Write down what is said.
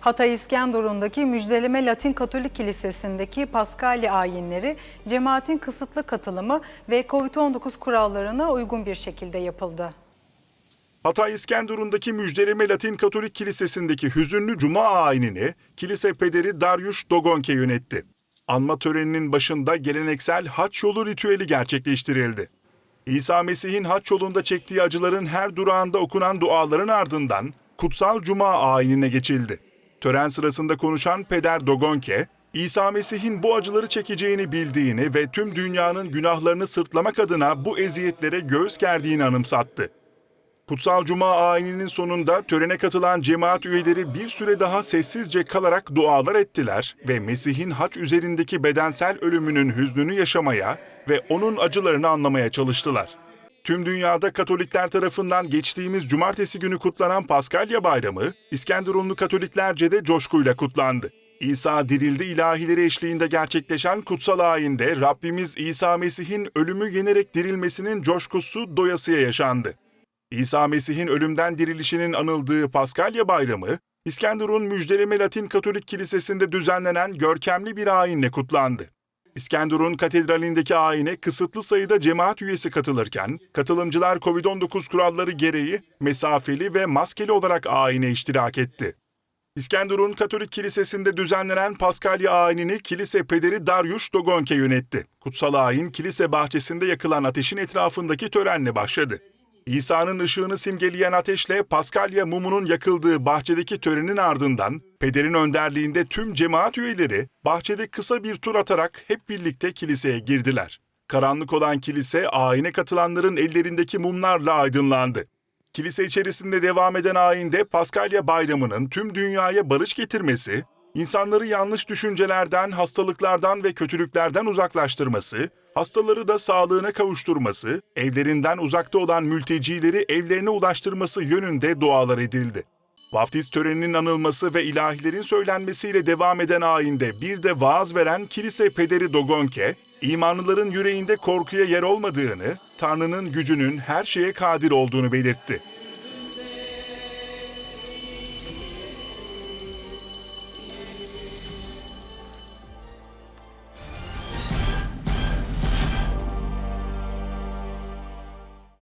Hatay İskenderun'daki Müjdeleme Latin Katolik Kilisesi'ndeki Paskalya ayinleri cemaatin kısıtlı katılımı ve COVID-19 kurallarına uygun bir şekilde yapıldı. Hatay İskenderun'daki Müjdeleme Latin Katolik Kilisesi'ndeki hüzünlü Cuma ayinini kilise pederi Darius Dogonke yönetti. Anma töreninin başında geleneksel haç yolu ritüeli gerçekleştirildi. İsa Mesih'in haç yolunda çektiği acıların her durağında okunan duaların ardından Kutsal Cuma ayinine geçildi. Tören sırasında konuşan Peder Dogonke, İsa Mesih'in bu acıları çekeceğini bildiğini ve tüm dünyanın günahlarını sırtlamak adına bu eziyetlere göğüs gerdiğini anımsattı. Kutsal Cuma ayininin sonunda törene katılan cemaat üyeleri bir süre daha sessizce kalarak dualar ettiler ve Mesih'in haç üzerindeki bedensel ölümünün hüznünü yaşamaya ve onun acılarını anlamaya çalıştılar. Tüm dünyada Katolikler tarafından geçtiğimiz cumartesi günü kutlanan Paskalya Bayramı, İskenderunlu Katoliklerce de coşkuyla kutlandı. İsa dirildi ilahileri eşliğinde gerçekleşen kutsal ayinde Rabbimiz İsa Mesih'in ölümü yenerek dirilmesinin coşkusu doyasıya yaşandı. İsa Mesih'in ölümden dirilişinin anıldığı Paskalya Bayramı, İskenderun Müjdeleme Latin Katolik Kilisesi'nde düzenlenen görkemli bir ayinle kutlandı. İskenderun Katedrali'ndeki ayine kısıtlı sayıda cemaat üyesi katılırken, katılımcılar COVID-19 kuralları gereği mesafeli ve maskeli olarak ayine iştirak etti. İskenderun Katolik Kilisesi'nde düzenlenen Paskalya ayinini kilise pederi Darius Dogonke yönetti. Kutsal ayin kilise bahçesinde yakılan ateşin etrafındaki törenle başladı. İsa'nın ışığını simgeleyen ateşle Paskalya mumunun yakıldığı bahçedeki törenin ardından pederin önderliğinde tüm cemaat üyeleri bahçede kısa bir tur atarak hep birlikte kiliseye girdiler. Karanlık olan kilise ayine katılanların ellerindeki mumlarla aydınlandı. Kilise içerisinde devam eden ayinde Paskalya bayramının tüm dünyaya barış getirmesi, insanları yanlış düşüncelerden, hastalıklardan ve kötülüklerden uzaklaştırması, hastaları da sağlığına kavuşturması, evlerinden uzakta olan mültecileri evlerine ulaştırması yönünde dualar edildi. Vaftiz töreninin anılması ve ilahilerin söylenmesiyle devam eden ayinde bir de vaaz veren kilise pederi Dogonke, imanlıların yüreğinde korkuya yer olmadığını, Tanrı'nın gücünün her şeye kadir olduğunu belirtti.